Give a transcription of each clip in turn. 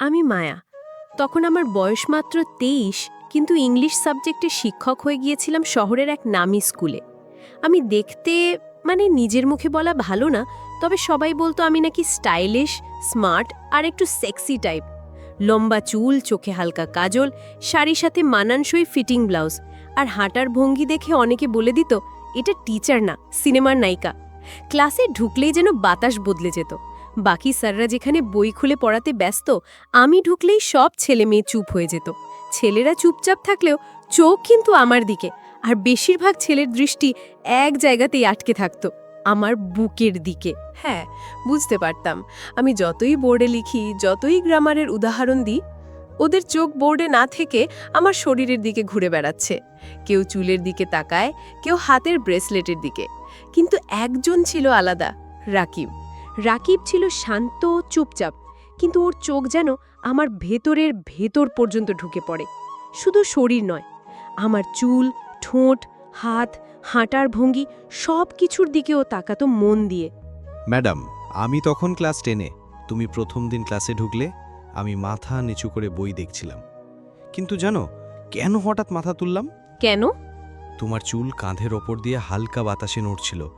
আমি মায়া। তখন আমার বয়স মাত্র তেইশ, কিন্তু ইংলিশ সাবজেক্টে শিক্ষক হয়ে গিয়েছিলাম শহরের এক নামি স্কুলে। আমি দেখতে মানে নিজের মুখে বলা ভালো না, তবে সবাই বলতো আমি নাকি স্টাইলিশ, স্মার্ট আর একটু সেক্সি টাইপ। লম্বা চুল, চোখে হালকা কাজল, শাড়ির সাথে মানানসই ফিটিং ব্লাউজ। আর হাঁটার ভঙ্গি দেখে অনেকে বলে দিত, এটা টিচার না, সিনেমার নায়িকা। ক্লাসে ঢুকলেই যেন বাতাস বদলে যেত। বাকি স্যাররা যেখানে বই খুলে পড়াতে ব্যস্ত, আমি ঢুকলেই সব ছেলে মেয়ে চুপ হয়ে যেত। ছেলেরা চুপচাপ থাকলেও চোখ কিন্তু আমার দিকে, আর বেশিরভাগ ছেলের দৃষ্টি এক জায়গাতেই আটকে থাকতো, আমার বুকের দিকে। হ্যাঁ বুঝতে পারতাম, আমি যতই বোর্ডে লিখি, যতই গ্রামারের উদাহরণ দিই, ওদের চোখ বোর্ডে না থেকে আমার শরীরের দিকে ঘুরে বেড়াচ্ছে। কেউ চুলের দিকে তাকায়, কেউ হাতের ব্রেসলেটের দিকে। কিন্তু একজন ছিল আলাদা, রাকিব। রাকিব ছিল শান্ত চুপচাপ কিন্তু ওর চোখ যেন আমার ভেতরের ভেতর পর্যন্ত ঢুকে পড়ে। শুধু শরীর নয় আমার চুল ঠোঁট হাত হাঁটার ভঙ্গি সব কিছুর দিকে ও তাকাতো মন দিয়ে। ম্যাডাম আমি তখন ক্লাস টেনে তুমি প্রথম দিন ক্লাসে ঢুকলে আমি মাথা নিচু করে বই দেখছিলাম। কিন্তু জানো কেন হঠাৎ মাথা তুললাম? কেন? তোমার চুল কাঁধের ওপর দিয়ে হালকা বাতাসে নড়ছিল।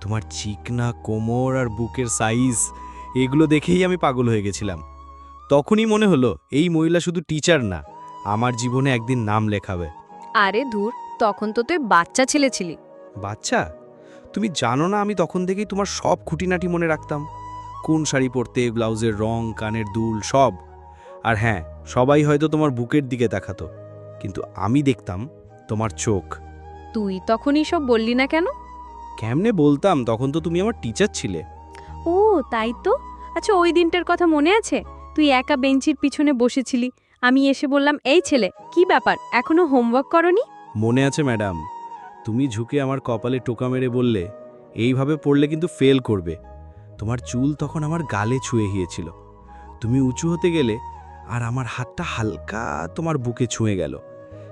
তোমার চিকনা কোমর আর বুকের সাইজ এগুলো দেখেই আমি পাগল হয়ে গেছিলাম। তখনই মনে হলো এই মহিলা শুধু টিচার না আমার জীবনে একদিন নাম লেখাবে। আরে দূর তখন তো তুই বাচ্চা ছেলে ছিলি। বাচ্চা? তুমি জানো না আমি তখন থেকেই তোমার সব খুঁটিনাটি মনে রাখতাম। কোন শাড়ি পরতে ব্লাউজের রং কানের দুল সব। আর হ্যাঁ সবাই হয়তো তোমার বুকের দিকে দেখাতো। কিন্তু আমি দেখতাম তোমার চোখ। তুই তখনই সব বললি না কেন? কেমনে বলতাম? তখন তো তুমি আমার টিচার ছিলে। ও তাই তো? আচ্ছা ওই দিনটার কথা মনে আছে? তুই একা বেঞ্চির পিছনে বসেছিলি। আমি এসে বললাম এই ছেলে কি ব্যাপার? এখনও হোমওয়ার্ক করনি? মনে আছে ম্যাডাম তুমি ঝুঁকে আমার কপালে টোকা মেরে বললে এইভাবে পড়লে কিন্তু ফেল করবে। তোমার চুল তখন আমার গালে ছুঁয়ে গিয়েছিল। তুমি উঁচু হতে গেলে আর আমার হাতটা হালকা তোমার বুকে ছুঁয়ে গেল।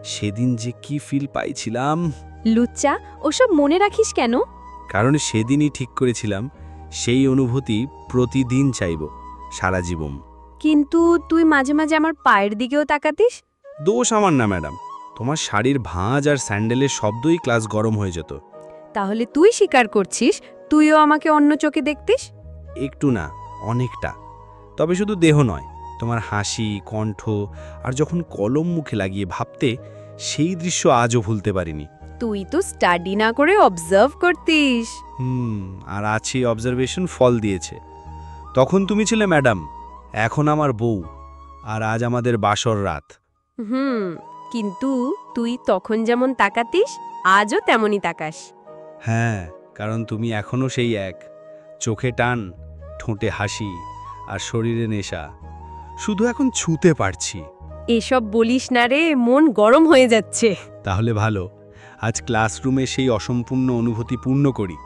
সেদিন যে কি ফিল পাইছিলাম। লুচ্চা ওসব মনে রাখিস কেন? কারণ সেদিনই ঠিক করেছিলাম সেই অনুভূতি প্রতিদিন চাইব সারা জীবন। কিন্তু তুই মাঝে মাঝে আমার পায়ের দিকেও তাকাতিস? দোষ আমার না ম্যাডাম। তোমার শাড়ির ভাঁজ আর স্যান্ডেলের শব্দই ক্লাস গরম হয়ে যেত। তাহলে তুই স্বীকার করছিস? তুইও আমাকে অন্য চোখে দেখতিস? একটু না অনেকটা। তবে শুধু দেহ নয় তোমার হাসি কণ্ঠ আর যখন কলম মুখে লাগিয়ে ভাবতে সেই দৃশ্য আজও ভুলতে পারিনি। তুই তো স্টাডি না করে অবজার্ভ করতিস। হুম আর আছি অবজারভেশন ফল দিয়েছে। তখন তুমি ছিলে ম্যাডাম এখন আমার বউ আর আজ আমাদের বাসর রাত। হুম কিন্তু তুই তখন যেমন তাকাতিস আজও তেমনই তাকাস। হ্যাঁ কারণ তুমি এখনও সেই এক। চোখে টান ঠোঁটে হাসি আর শরীরে নেশা। শুধু এখন ছুঁতে পারছি। এসব বলিস না রে মন গরম হয়ে যাচ্ছে। তাহলে ভালো। আজ ক্লাসরুমে সেই অসম্পূর্ণ অনুভূতি পূর্ণ করি।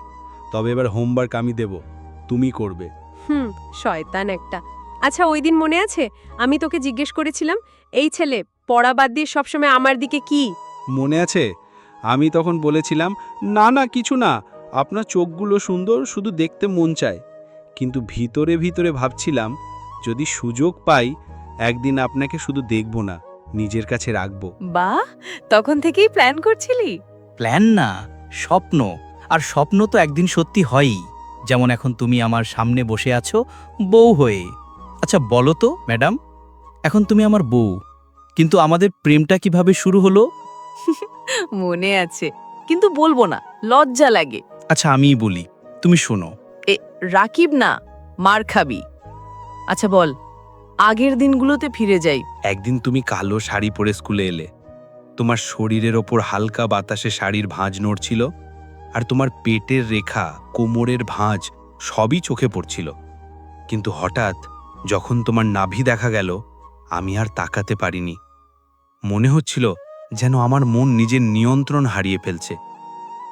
তবে এবার হোমওয়ার্ক আমি দেব। তুমি করবে। হুম শয়তান একটা। আচ্ছা ওই দিন মনে আছে? আমি তোকে জিজ্ঞেস করেছিলাম এই ছেলে পড়া বাদ দিয়ে সবসময় আমার দিকে কি? মনে আছে? আমি তখন বলেছিলাম না না কিছু না। আপনার চোখগুলো সুন্দর শুধু দেখতে মন চায়। কিন্তু ভিতরে ভিতরে ভাবছিলাম যদি সুযোগ পাই একদিন আপনাকে শুধু দেখব না। নিজের কাছে রাখব। বা তখন থেকেই প্ল্যান করছিলি? প্ল্যান না স্বপ্ন। আর স্বপ্ন তো একদিন সত্যি হয়ই। যেমন এখন তুমি আমার সামনে বসে আছো বউ হয়ে। আচ্ছা বলো তো ম্যাডাম এখন তুমি আমার বউ। কিন্তু আমাদের প্রেমটা কীভাবে শুরু হলো? মনে আছে। কিন্তু বলব না লজ্জা লাগে। আচ্ছা আমিই বলি। তুমি শোনো। এ রাকিব না মার খাবি। আচ্ছা বল। আগের দিনগুলোতে ফিরে যাই। একদিন তুমি কালো শাড়ি পরে স্কুলে এলে। তোমার শরীরের ওপর হালকা বাতাসে শাড়ির ভাঁজ নড়ছিল আর তোমার পেটের রেখা, কোমরের ভাঁজ সবই চোখে পড়ছিল। কিন্তু হঠাৎ যখন তোমার নাভি দেখা গেল, আমি আর তাকাতে পারিনি। মনে হচ্ছিল যেন আমার মন নিজের নিয়ন্ত্রণ হারিয়ে ফেলছে।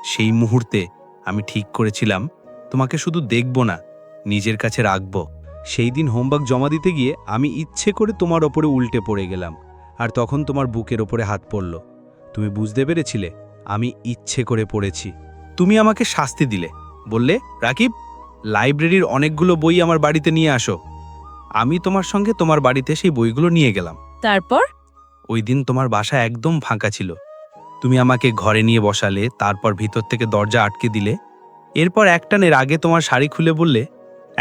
সেই মুহূর্তে আমি ঠিক করেছিলাম, তোমাকে শুধু দেখব না, নিজের কাছে রাখব। সেই দিন হোমওয়ার্ক জমা দিতে গিয়ে আমি ইচ্ছে করে তোমার ওপরে উল্টে পড়ে গেলাম আর তখন তোমার বুকের ওপরে হাত পড়ল। তুমি বুঝতে পেরেছিলে আমি ইচ্ছে করে পড়েছি। তুমি আমাকে শাস্তি দিলে বললে রাকিব লাইব্রেরির অনেকগুলো বই আমার বাড়িতে নিয়ে আসো। আমি তোমার সঙ্গে তোমার বাড়িতে সেই বইগুলো নিয়ে গেলাম। তারপর? ওই দিন তোমার বাসা একদম ফাঁকা ছিল। তুমি আমাকে ঘরে নিয়ে বসালে তারপর ভিতর থেকে দরজা আটকে দিলে। এরপর একটানের আগে তোমার শাড়ি খুলে বললে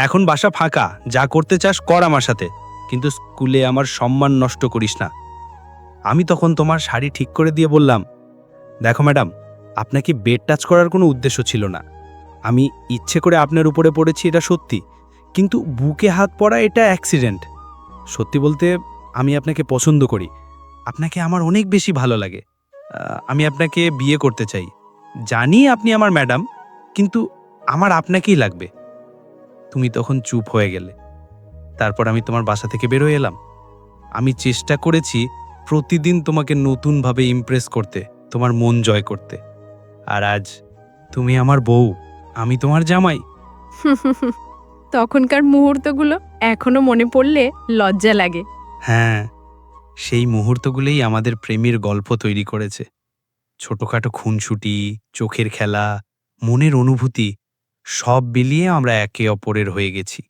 এখন বাসা ফাঁকা, যা করতে চাস কর আমার সাথে, কিন্তু স্কুলে আমার সম্মান নষ্ট করিস না। আমি তখন তোমার শাড়ি ঠিক করে দিয়ে বললাম, দেখো ম্যাডাম, আপনাকে বেড টাচ করার কোনো উদ্দেশ্য ছিল না। আমি ইচ্ছে করে আপনার উপরে পড়েছি এটা সত্যি, কিন্তু বুকে হাত পড়া এটা অ্যাক্সিডেন্ট। সত্যি বলতে আমি আপনাকে পছন্দ করি। আপনাকে আমার অনেক বেশি ভালো লাগে। আমি আপনাকে বিয়ে করতে চাই। জানি আপনি আমার ম্যাডাম, কিন্তু আমার আপনাকেই লাগবে। তুমি তখন চুপ হয়ে গেলে। তারপর আমি তোমার বাসা থেকে বেরোয় এলাম। আমি চেষ্টা করেছি প্রতিদিন তোমাকে নতুনভাবে ইমপ্রেস করতে তোমার মন জয় করতে। আর আজ তুমি আমার বউ আমি তোমার জামাই। তখনকার মুহূর্তগুলো এখনও মনে পড়লে লজ্জা লাগে। হ্যাঁ সেই মুহূর্তগুলোই আমাদের প্রেমের গল্প তৈরি করেছে। ছোটখাটো খুনসুটি চোখের খেলা মনের অনুভূতি সব মিলিয়ে আমরা একে অপরের হয়ে গেছি।